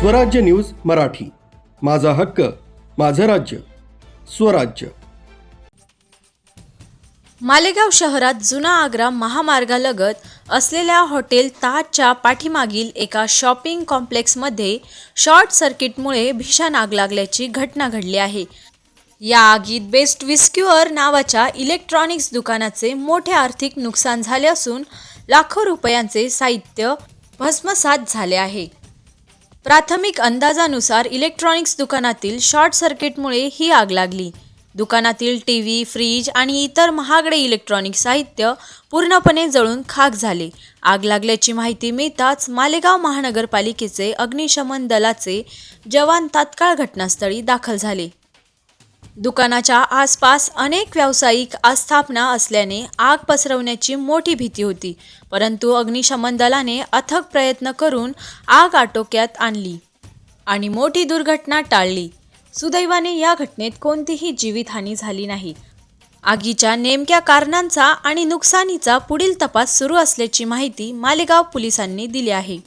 स्वराज्य न्यूज मराठी. माझा हक्क माझं राज्य स्वराज्य. मालेगाव शहरात जुना आग्रा महामार्गालगत असलेल्या हॉटेल ताजच्या पाठीमागील एका शॉपिंग कॉम्प्लेक्समध्ये शॉर्ट सर्किटमुळे भीषण आग लागल्याची घटना घडली आहे. या आगीत बेस्ट विस्क्युअर नावाच्या इलेक्ट्रॉनिक्स दुकानाचे मोठे आर्थिक नुकसान झाले असून लाखो रुपयांचे साहित्य भस्मसात झाले आहे. प्राथमिक अंदाजानुसार इलेक्ट्रॉनिक्स दुकानातील शॉर्ट सर्किटमुळे ही आग लागली. दुकानातील टी व्ही फ्रीज आणि इतर महागडे इलेक्ट्रॉनिक साहित्य पूर्णपणे जळून खाक झाले. आग लागल्याची माहिती मिळताच मालेगाव महानगरपालिकेचे अग्निशमन दलाचे जवान तात्काळ घटनास्थळी दाखल झाले. दुकानाच्या आसपास अनेक व्यावसायिक आस्थापना असल्याने आग पसरवण्याची मोठी भीती होती परंतु अग्निशमन दलाने अथक प्रयत्न करून आग आटोक्यात आणली आणि मोठी दुर्घटना टाळली. सुदैवाने या घटनेत कोणतीही जीवितहानी झाली नाही. आगीच्या नेमक्या कारणांचा आणि नुकसानीचा पुढील तपास सुरू असल्याची माहिती मालेगाव पोलिसांनी दिली आहे.